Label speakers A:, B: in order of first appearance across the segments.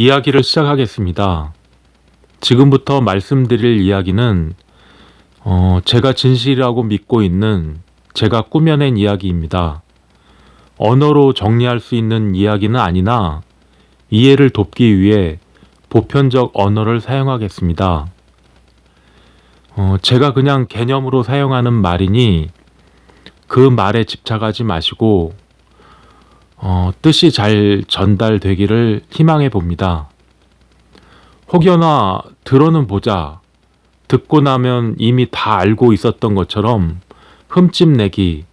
A: 이야기를 시작하겠습니다. 지금부터 말씀드릴 이야기는 어, 제가 진실이라고 믿고 있는 제가 꾸며낸 이야기입니다. 언어로 정리할 수 있는 이야기는 아니나 이해를 돕기 위해 보편적 언어를 사용하겠습니다. 어, 제가 그냥 개념으로 사용하는 말이니 그 말에 집착하지 마시고 어, 뜻이 잘 전달되기를 희망해 봅니다. 혹여나 들어는 보자, 듣고 나면 이미 다 알고 있었던 것처럼 흠집 내기,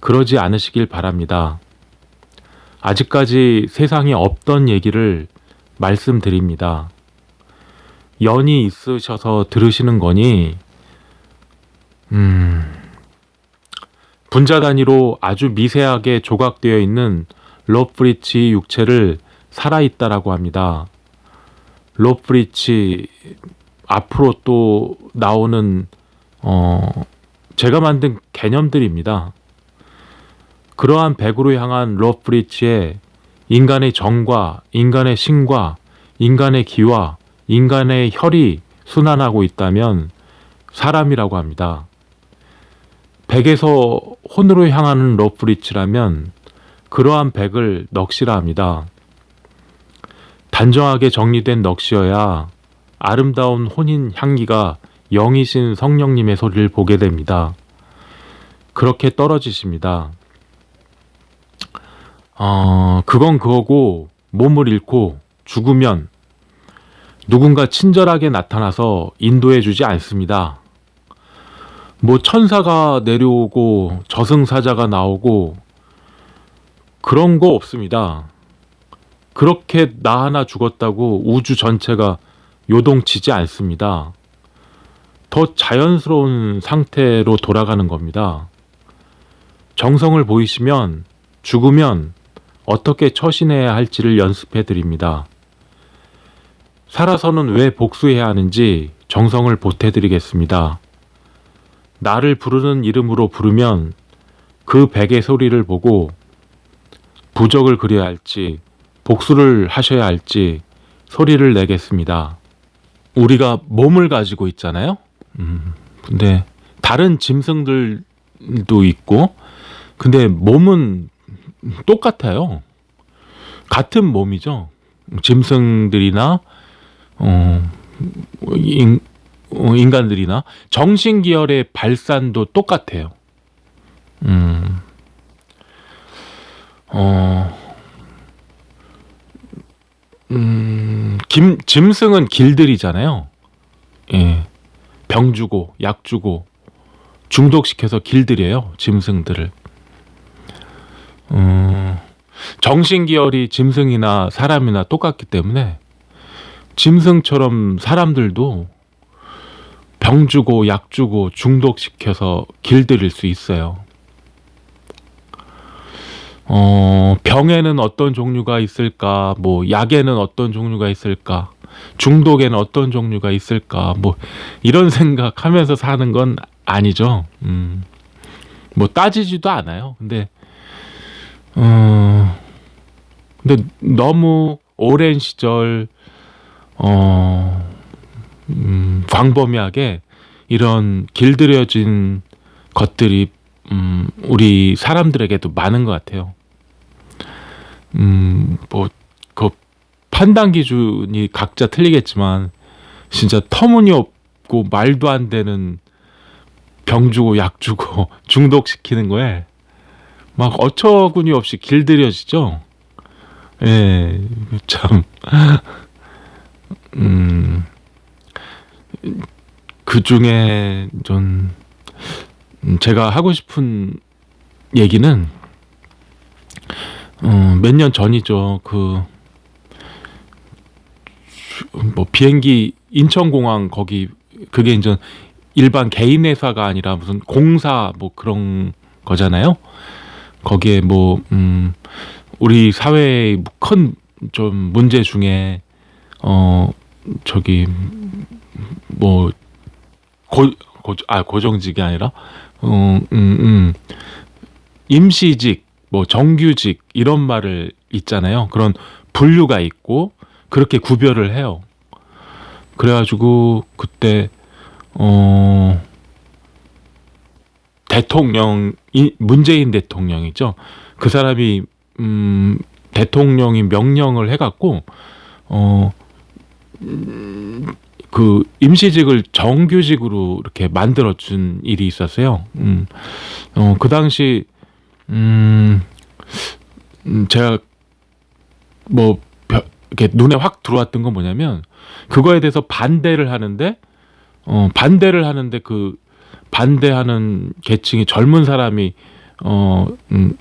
A: 그러지 않으시길 바랍니다. 아직까지 세상에 없던 얘기를 말씀드립니다. 연이 있으셔서 들으시는 거니, 음, 분자 단위로 아주 미세하게 조각되어 있는 로프리치 육체를 살아있다라고 합니다. 로프리치 앞으로 또 나오는 어 제가 만든 개념들입니다. 그러한 백으로 향한 로프리치에 인간의 정과 인간의 신과 인간의 기와 인간의 혈이 순환하고 있다면 사람이라고 합니다. 백에서 혼으로 향하는 러프리치라면 그러한 백을 넋이라 합니다. 단정하게 정리된 넋이어야 아름다운 혼인 향기가 영이신 성령님의 소리를 보게 됩니다. 그렇게 떨어지십니다. 어, 그건 그거고 몸을 잃고 죽으면 누군가 친절하게 나타나서 인도해 주지 않습니다. 뭐 천사가 내려오고 저승사자가 나오고 그런 거 없습니다. 그렇게 나 하나 죽었다고 우주 전체가 요동치지 않습니다. 더 자연스러운 상태로 돌아가는 겁니다. 정성을 보이시면 죽으면 어떻게 처신해야 할지를 연습해 드립니다. 살아서는 왜 복수해야 하는지 정성을 보태 드리겠습니다. 나를 부르는 이름으로 부르면 그 백의 소리를 보고 부적을 그려야 할지 복수를 하셔야 할지 소리를 내겠습니다. 우리가 몸을 가지고 있잖아요. 음, 근데 다른 짐승들도 있고, 근데 몸은 똑같아요. 같은 몸이죠. 짐승들이나 어, 인, 어, 인간들이나 정신 계열의 발산도 똑같아요. 음, 어, 음, 김, 짐승은 길들이잖아요. 예. 병 주고, 약 주고, 중독시켜서 길들여요. 짐승들을. 음, 정신기열이 짐승이나 사람이나 똑같기 때문에 짐승처럼 사람들도 병 주고 약 주고 중독시켜서 길들일 수 있어요. 어, 병에는 어떤 종류가 있을까? 뭐, 약에는 어떤 종류가 있을까? 중독에는 어떤 종류가 있을까? 뭐, 이런 생각하면서 사는 건 아니죠. 음, 뭐, 따지지도 않아요. 근데, 어, 근데 너무 오랜 시절, 어, 음, 광범위하게 이런 길들여진 것들이 음, 우리 사람들에게도 많은 것 같아요. 음, 뭐, 그 판단 기준이 각자 틀리겠지만, 진짜 터무니없고 말도 안 되는 병 주고 약 주고 중독시키는 거에 막 어처구니 없이 길들여지죠. 예, 참, 음, 그 중에 좀 음, 제가 하고 싶은 얘기는 어, 몇 년 전이죠. 그 뭐 비행기 인천공항 거기 그게 이제 일반 개인 회사가 아니라 무슨 공사 뭐 그런 거잖아요. 거기에 뭐 음, 우리 사회의 큰 좀 문제 중에 어 저기 뭐 고, 고, 아, 고정직이 아니라, 어, 음, 음, 임시직, 뭐, 정규직, 이런 말을 있잖아요. 그런 분류가 있고, 그렇게 구별을 해요. 그래가지고 그때 어 대통령 이 문재인 대통령이죠. 그 사람이 음 대통령이 명령을 해갖고 어. 음, 그 임시직을 정규직으로 이렇게 만들어 준 일이 있었어요. 음. 어, 그 당시 음, 음 제가 뭐 벼- 이렇게 눈에 확 들어왔던 건 뭐냐면 그거에 대해서 반대를 하는데 어, 반대를 하는데 그 반대하는 계층이 젊은 사람이 어, 음,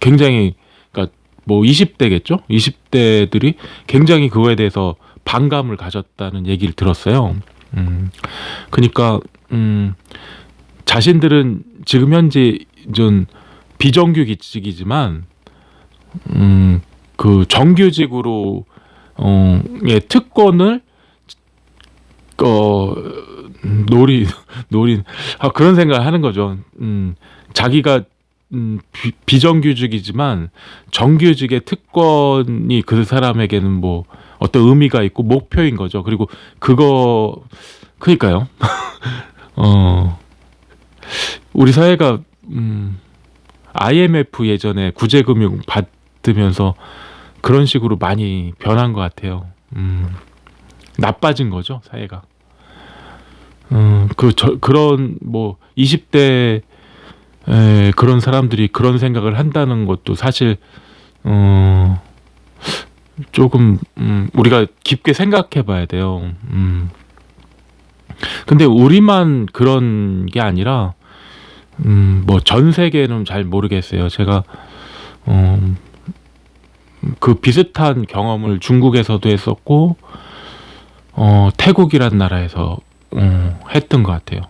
A: 굉장히 그러니까 뭐 20대겠죠? 20대들이 굉장히 그거에 대해서 반감을 가졌다는 얘기를 들었어요. 음, 그러니까 음, 자신들은 지금 현재 좀 비정규직이지만 음, 그 정규직으로 어, 예, 특권을 어 노리 노린 아, 그런 생각을 하는 거죠. 음, 자기가 음, 비, 비정규직이지만 정규직의 특권이 그 사람에게는 뭐 어떤 의미가 있고 목표인 거죠. 그리고 그거 그니까요. 어 우리 사회가 음 IMF 예전에 구제금융 받으면서 그런 식으로 많이 변한 것 같아요. 음 나빠진 거죠 사회가. 음그 그런 뭐 20대 에, 그런 사람들이 그런 생각을 한다는 것도 사실 어 조금 음, 우리가 깊게 생각해 봐야 돼요. 음. 근데 우리만 그런 게 아니라 음, 뭐 전 세계는 잘 모르겠어요. 제가 어, 그 비슷한 경험을 중국에서도 했었고 어, 태국이란 나라에서 어, 했던 것 같아요.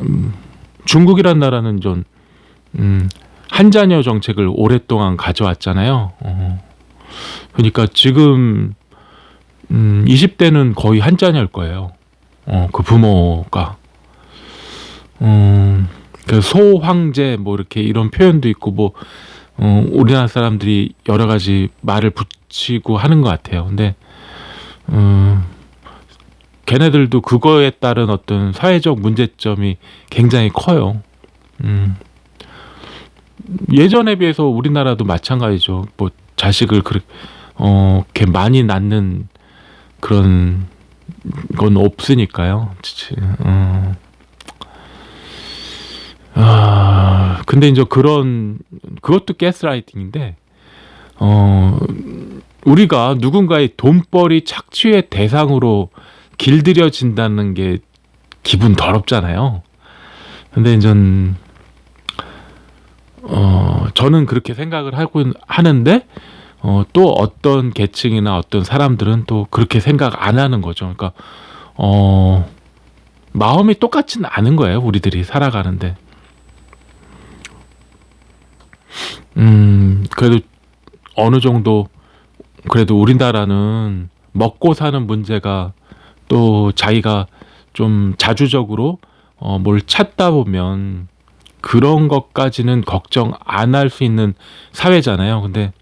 A: 음, 중국이란 나라는 좀 음, 한자녀 정책을 오랫동안 가져왔잖아요. 어. 그러니까 지금 음 20대는 거의 한자녀일 거예요. 어, 그 부모가. 음, 그 소황제 뭐 이렇게 이런 표현도 있고 뭐 어, 우리나라 사람들이 여러 가지 말을 붙이고 하는 것 같아요. 근데 음, 걔네들도 그거에 따른 어떤 사회적 문제점이 굉장히 커요. 음. 예전에 비해서 우리나라도 마찬가지죠. 뭐 자식을 그렇게 어, 이렇게 많이 낳는 그런 건 없으니까요. 어. 아, 근데 이제 그런 그것도 가스라이팅인데 어 우리가 누군가의 돈벌이 착취의 대상으로 길들여진다는 게 기분 더럽잖아요. 근데 이제 어 저는 그렇게 생각을 하고 하는데 어, 또 어떤 계층이나 어떤 사람들은 또 그렇게 생각 안 하는 거죠. 그러니까 어, 마음이 똑같지는 않은 거예요. 우리들이 살아가는데. 음, 그래도 어느 정도 그래도 우리나라는 먹고 사는 문제가 또 자기가 좀 자주적으로 어, 뭘 찾다 보면 그런 것까지는 걱정 안 할 수 있는 사회잖아요. 근데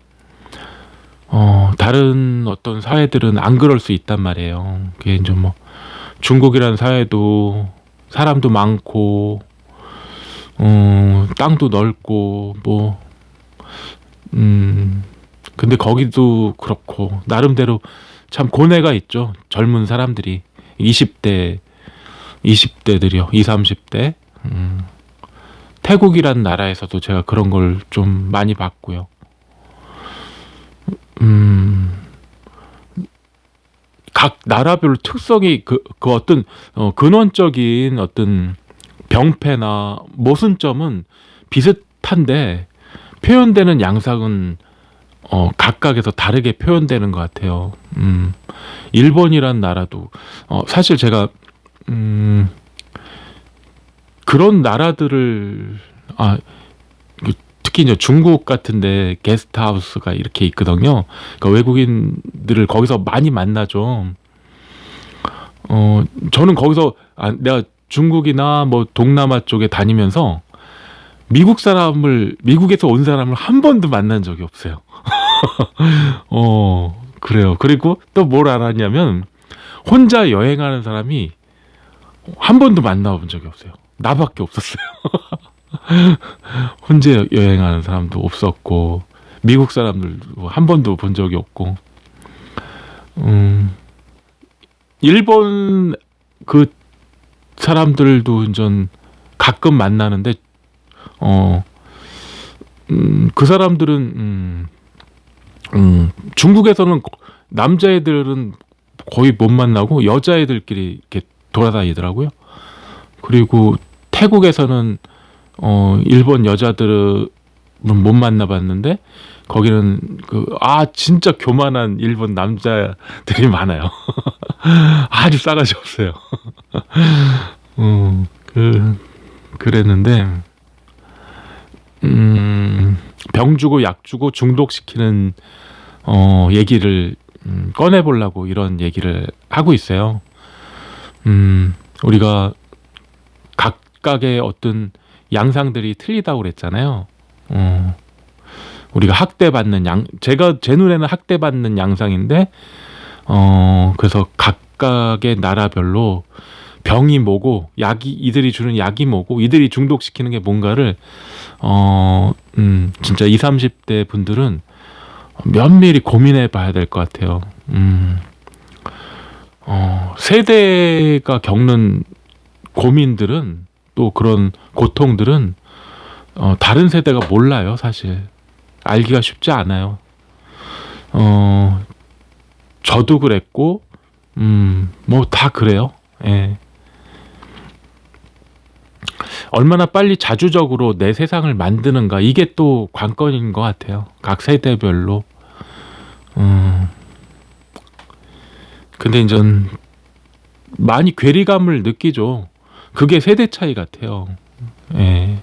A: 어, 다른 어떤 사회들은 안 그럴 수 있단 말이에요. 그게 이제 뭐 중국이라는 사회도 사람도 많고 어, 땅도 넓고 뭐 음, 근데 거기도 그렇고 나름대로 참 고뇌가 있죠. 젊은 사람들이 20대 20대들이요. 20, 30대. 음. 태국이라는 나라에서도 제가 그런 걸 좀 많이 봤고요. 음, 각 나라별 특성이 그, 그 어떤 어, 근원적인 어떤 병폐나 모순점은 비슷한데 표현되는 양상은 어, 각각에서 다르게 표현되는 것 같아요. 음, 일본이란 나라도 어, 사실 제가 음, 그런 나라들을 아 특히 이제 중국 같은데 게스트하우스가 이렇게 있거든요. 그러니까 외국인들을 거기서 많이 만나죠. 어, 저는 거기서 아, 내가 중국이나 뭐 동남아 쪽에 다니면서 미국 사람을 미국에서 온 사람을 한 번도 만난 적이 없어요. 어, 그래요. 그리고 또 뭘 알았냐면 혼자 여행하는 사람이 한 번도 만나본 적이 없어요. 나밖에 없었어요. 혼자 여행하는 사람도 없었고 미국 사람들도 한 번도 본 적이 없고 음 일본 그 사람들도 전 가끔 만나는데 어 음, 그 사람들은 음, 음, 중국에서는 남자애들은 거의 못 만나고 여자애들끼리 이렇게 돌아다니더라고요. 그리고 태국에서는 어 일본 여자들은 못 만나봤는데 거기는 그 아 진짜 교만한 일본 남자들이 많아요. 아주 싸가지 없어요. 음 그 그랬는데 음 병 주고 약 주고 중독시키는 어 얘기를 음, 꺼내 보려고 이런 얘기를 하고 있어요. 음 우리가 각각의 어떤 양상들이 틀리다고 그랬잖아요. 어, 우리가 학대받는 양, 제가 제 눈에는 학대받는 양상인데, 어, 그래서 각각의 나라별로 병이 뭐고, 약이, 이들이 주는 약이 뭐고, 이들이 중독시키는 게 뭔가를, 어, 음, 진짜 20, 30대 분들은 면밀히 고민해 봐야 될 것 같아요. 음, 어, 세대가 겪는 고민들은 또 그런 고통들은 어, 다른 세대가 몰라요, 사실. 알기가 쉽지 않아요. 어, 저도 그랬고, 음, 뭐 다 그래요. 예. 얼마나 빨리 자주적으로 내 세상을 만드는가, 이게 또 관건인 것 같아요. 각 세대별로. 음, 근데 이제 많이 괴리감을 느끼죠. 그게 세대 차이 같아요. 예.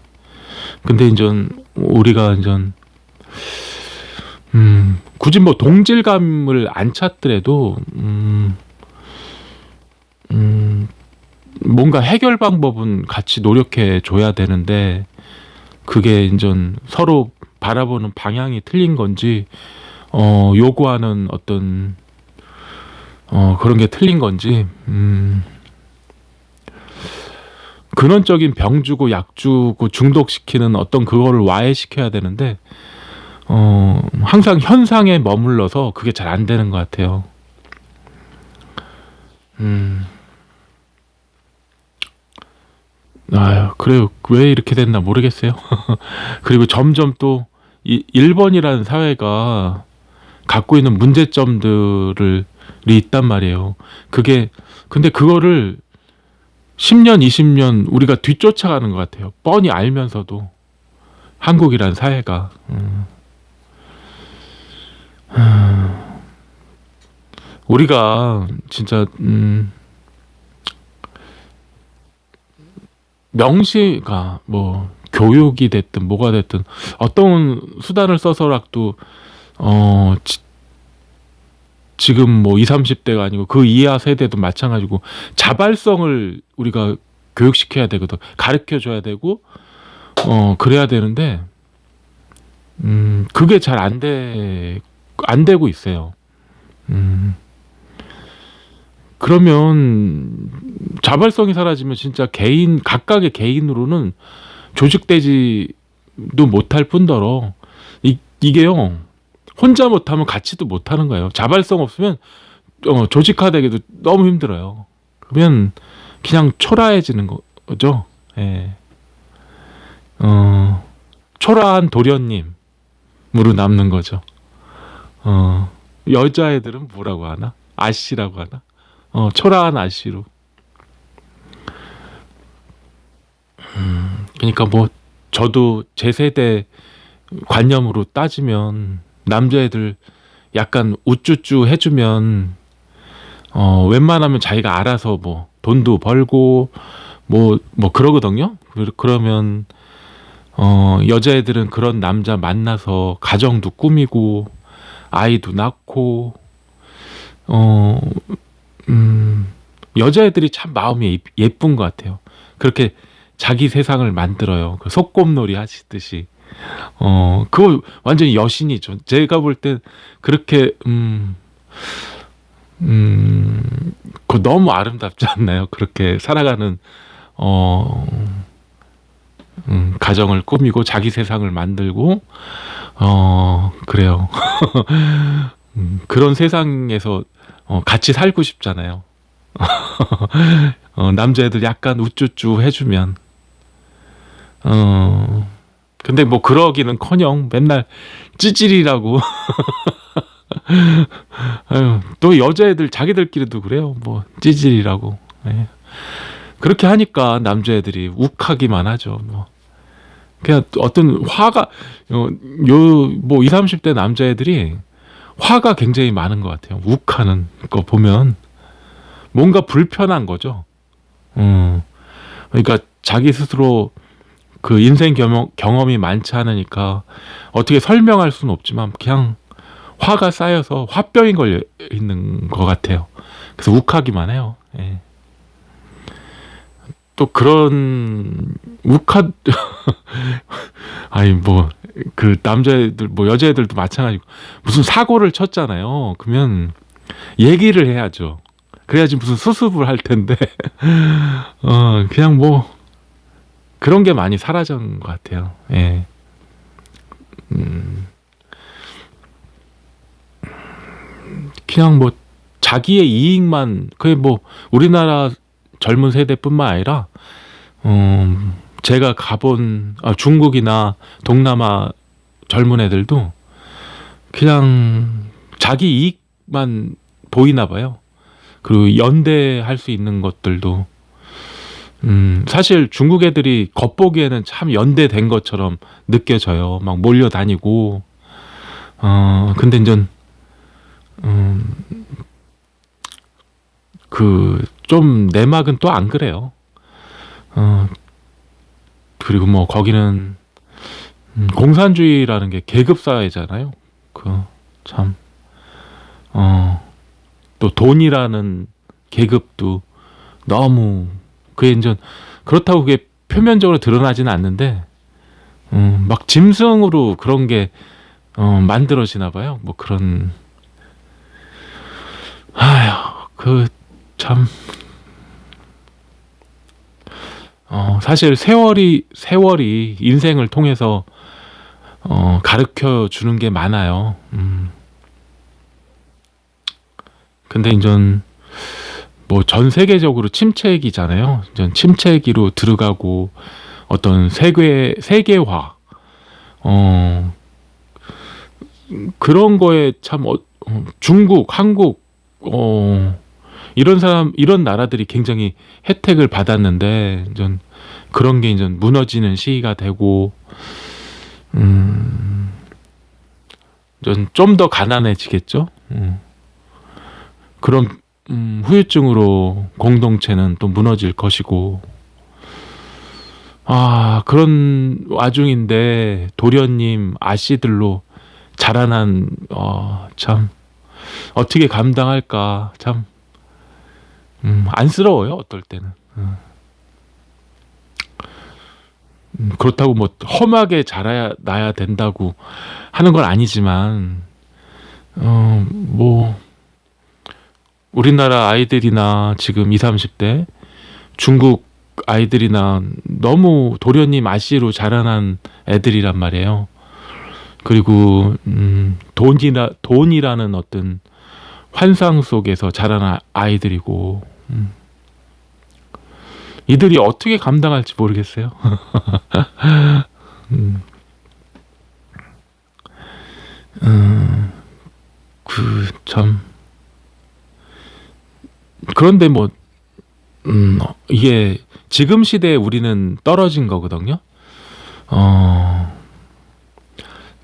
A: 근데 이제 우리가 이제 음, 굳이 뭐 동질감을 안 찾더라도 음, 음, 뭔가 해결 방법은 같이 노력해 줘야 되는데 그게 이제 서로 바라보는 방향이 틀린 건지 어, 요구하는 어떤 어, 그런 게 틀린 건지 음, 근원적인 병 주고 약 주고 중독시키는 어떤 그거를 와해시켜야 되는데 어 항상 현상에 머물러서 그게 잘 안 되는 것 같아요. 음. 아유, 그래요. 왜 이렇게 됐나 모르겠어요. 그리고 점점 또, 이, 일본이라는 사회가 갖고 있는 문제점들이 있단 말이에요. 그게, 근데 그거를 10년, 20년 우리가 뒤쫓아가는 것 같아요. 뻔히 알면서도 한국이란 사회가 음. 우리가 진짜 음, 명시가 뭐 교육이 됐든 뭐가 됐든 어떤 수단을 써서라도 어 지 금 뭐 20, 30대가 아니고 그 이하 세대도 마찬가지고 자발성을 우리가 교육시켜야 되거든. 가르쳐 줘야 되고 어 그래야 되는데 음 그게 잘 안 돼 안 되고 있어요. 음 그러면 자발성이 사라지면 진짜 개인 각각의 개인으로는 조직되지도 못할 뿐더러 이, 이게요 혼자 못하면 같이도 못하는 거예요. 자발성 없으면 어, 조직화되기도 너무 힘들어요. 그러면 그냥 초라해지는 거죠. 예. 어, 초라한 도련님으로 남는 거죠. 어, 여자애들은 뭐라고 하나? 아씨라고 하나? 어, 초라한 아씨로. 음, 그러니까 뭐 저도 제 세대 관념으로 따지면 남자애들 약간 우쭈쭈 해주면 어 웬만하면 자기가 알아서 뭐 돈도 벌고 뭐뭐 뭐 그러거든요. 그러면 어 여자애들은 그런 남자 만나서 가정도 꾸미고 아이도 낳고 어 음, 여자애들이 참 마음이 예쁜 것 같아요. 그렇게 자기 세상을 만들어요. 그 속곰놀이 하시듯이. 어, 그거 완전히 여신이죠. 제가 볼 땐 그렇게, 음, 음, 그 너무 아름답지 않나요? 그렇게 살아가는 어, 음, 가정을 꾸미고 자기 세상을 만들고 어, 그래요. 음, 그런 세상에서 어, 같이 살고 싶잖아요. 어, 남자애들 약간 우쭈쭈 해주면 어, 근데 뭐 그러기는커녕 맨날 찌질이라고 아유, 또 여자애들 자기들끼리도 그래요. 뭐 찌질이라고. 예. 그렇게 하니까 남자애들이 욱하기만 하죠. 뭐 그냥 어떤 화가 요뭐 20, 30대 남자애들이 화가 굉장히 많은 것 같아요. 욱하는 거 보면 뭔가 불편한 거죠. 음. 그러니까 자기 스스로 그 인생 경험, 경험이 많지 않으니까 어떻게 설명할 수는 없지만 그냥 화가 쌓여서 화병이 걸려 있는 것 같아요. 그래서 욱하기만 해요. 예. 또 그런 욱하 아니 뭐 그 남자애들 뭐 여자애들도 마찬가지고 무슨 사고를 쳤잖아요. 그러면 얘기를 해야죠. 그래야지 무슨 수습을 할 텐데 어 그냥 뭐 그런 게 많이 사라진 것 같아요. 예. 음. 그냥 뭐 자기의 이익만 그게 뭐 우리나라 젊은 세대뿐만 아니라 음 제가 가본 아, 중국이나 동남아 젊은 애들도 그냥 자기 이익만 보이나 봐요. 그리고 연대할 수 있는 것들도 음, 사실 중국 애들이 겉보기에는 참 연대된 것처럼 느껴져요. 막 몰려다니고. 어, 근데 이제 음, 그, 좀, 내막은 또 안 그래요. 어, 그리고 뭐, 거기는, 음, 공산주의라는 게 계급사회잖아요. 그, 참, 어, 또 돈이라는 계급도 너무, 그게 이제, 그렇다고 그게 표면적으로 드러나지는 않는데, 음, 막 짐승으로 그런 게, 어, 만들어지나 봐요. 뭐 그런, 아휴, 그, 참. 어, 사실 세월이, 세월이 인생을 통해서, 어, 가르쳐 주는 게 많아요. 음. 근데 이전, 뭐 전 세계적으로 침체기잖아요. 전 침체기로 들어가고, 어떤 세계, 세계화, 어, 그런 거에 참, 어, 중국, 한국, 어, 이런 사람, 이런 나라들이 굉장히 혜택을 받았는데, 전 그런 게 이제 무너지는 시기가 되고, 음, 좀더 가난해지겠죠? 음. 그런, 음, 후유증으로 공동체는 또 무너질 것이고, 아, 그런 와중인데, 도련님, 아씨들로 자라난, 어, 참, 어떻게 감당할까 참 음, 안쓰러워요 어떨 때는 음. 음, 그렇다고 뭐 험하게 자라야 나야 된다고 하는 건 아니지만 어, 뭐 우리나라 아이들이나 지금 20, 30대 중국 아이들이나 너무 도련님 아씨로 자라난 애들이란 말이에요. 그리고 음, 돈이라 돈이라는 어떤 환상 속에서 자란 아이들이고 음. 이들이 어떻게 감당할지 모르겠어요. 음. 음, 그참 그런데 뭐 음, 이게 지금 시대에 우리는 떨어진 거거든요. 어,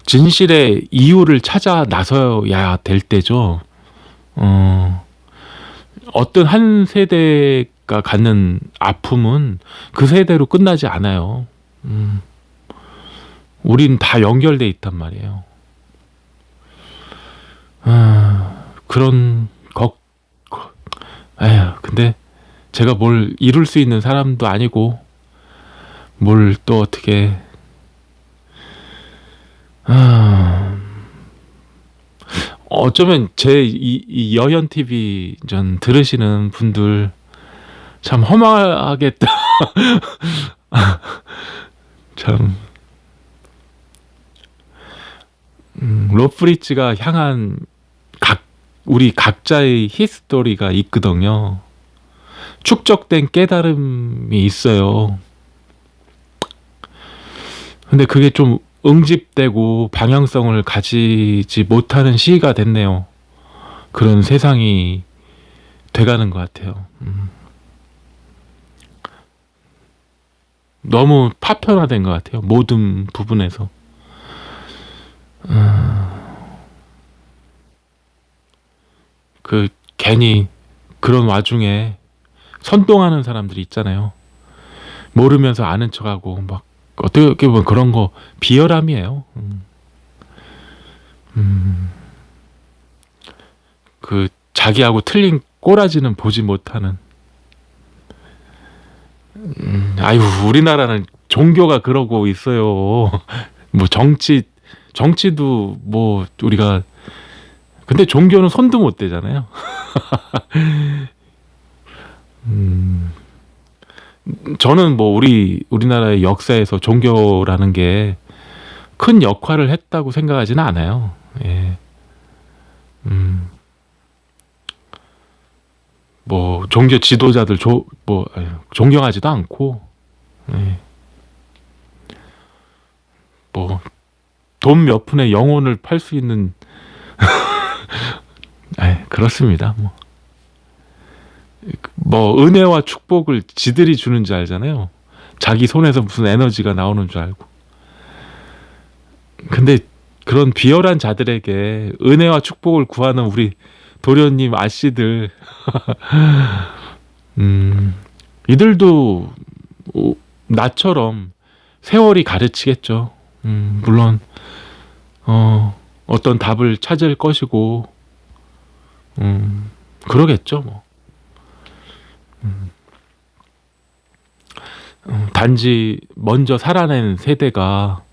A: 진실의 이유를 찾아 나서야 될 때죠. 어, 어떤 한 세대가 갖는 아픔은 그 세대로 끝나지 않아요. 음, 우린 다 연결돼 있단 말이에요. 아, 그런 걱, 에휴, 근데 제가 뭘 이룰 수 있는 사람도 아니고, 뭘 또 어떻게. 아, 어쩌면 제 이, 이 여현 TV 전 들으시는 분들 참 허망하겠다. 참. 음, 로프리츠가 향한 각 우리 각자의 히스토리가 있거든요. 축적된 깨달음이 있어요. 근데 그게 좀 응집되고 방향성을 가지지 못하는 시기가 됐네요. 그런 세상이 돼가는 것 같아요. 음. 너무 파편화된 것 같아요. 모든 부분에서. 음. 그 괜히 그런 와중에 선동하는 사람들이 있잖아요. 모르면서 아는 척하고 막 어떻게 보면 그런 거 비열함이에요. 음. 음. 그 자기하고 틀린 꼬라지는 보지 못하는. 음, 아유 우리나라는 종교가 그러고 있어요. 뭐 정치 정치도 뭐 우리가 근데 종교는 손도 못 대잖아요. 음. 저는 뭐 우리 우리나라의 역사에서 종교라는 게 큰 역할을 했다고 생각하지는 않아요. 예. 음. 뭐 종교 지도자들 조, 뭐 존경하지도 않고 예. 뭐돈 몇 푼에 영혼을 팔 수 있는 아 그렇습니다. 뭐. 뭐 은혜와 축복을 지들이 주는 줄 알잖아요. 자기 손에서 무슨 에너지가 나오는 줄 알고. 근데 그런 비열한 자들에게 은혜와 축복을 구하는 우리 도련님 아씨들, 음, 이들도 나처럼 세월이 가르치겠죠. 음, 물론 어, 어떤 답을 찾을 것이고, 음, 그러겠죠, 뭐. 음. 어, 단지 먼저 살아낸 세대가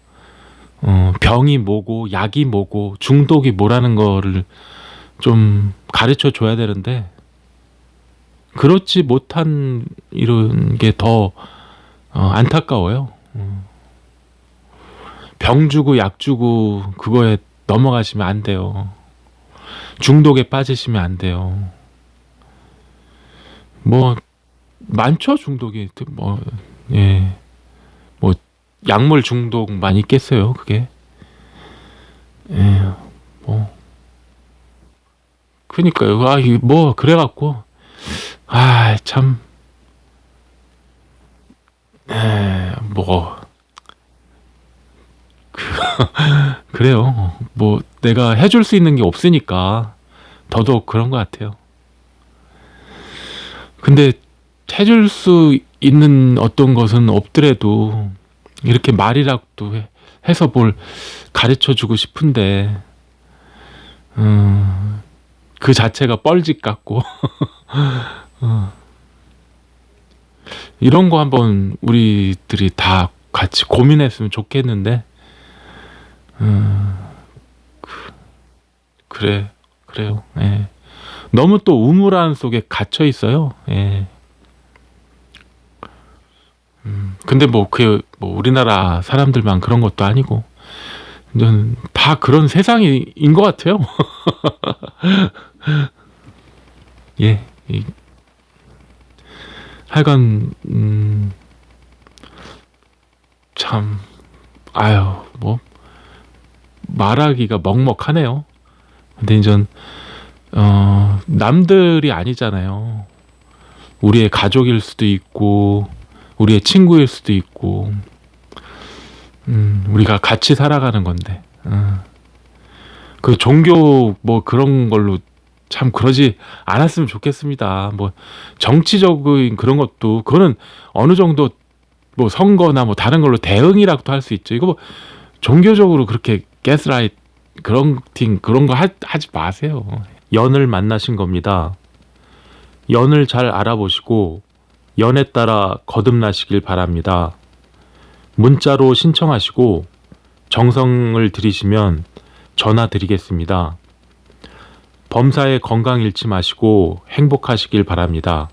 A: 어, 병이 뭐고 약이 뭐고 중독이 뭐라는 거를 좀 가르쳐 줘야 되는데 그렇지 못한 이런 게더 어, 안타까워요. 어. 병 주고 약 주고 그거에 넘어가시면 안 돼요. 중독에 빠지시면 안 돼요. 뭐 많죠 중독이 뭐 예. 뭐 약물 중독만 있겠어요, 그게. 예. 뭐 그니까요. 아, 뭐 그래 갖고 아, 참 에, 뭐 그, 그래요. 뭐 내가 해줄 수 있는 게 없으니까 더더욱 그런 것 같아요. 근데 해줄 수 있는 어떤 것은 없더라도 이렇게 말이라도 해 서 뭘 가르쳐 주고 싶은데 음, 그 자체가 뻘짓 같고 어. 이런 거 한번 우리들이 다 같이 고민했으면 좋겠는데 음, 그, 그래 그래요. 예. 너무 또 우물안 속에 갇혀 있어요. 예. 음, 근데 뭐, 그, 뭐, 우리나라 사람들만 그런 것도 아니고, 저는 다 그런 세상인 것 같아요. 예. 이, 하여간, 음, 참, 아유, 뭐, 말하기가 먹먹하네요. 근데 이제 어, 남들이 아니잖아요. 우리의 가족일 수도 있고, 우리의 친구일 수도 있고, 음, 우리가 같이 살아가는 건데, 음. 그 종교 뭐 그런 걸로 참 그러지 않았으면 좋겠습니다. 뭐 정치적인 그런 것도 그거는 어느 정도 뭐 선거나 뭐 다른 걸로 대응이라고도 할 수 있죠. 이거 뭐 종교적으로 그렇게 가스라이트 그런 팀 그런 거 하, 하지 마세요. 연을 만나신 겁니다. 연을 잘 알아보시고 연에 따라 거듭나시길 바랍니다. 문자로 신청하시고 정성을 들이시면 전화 드리겠습니다. 범사에 건강 잃지 마시고 행복하시길 바랍니다.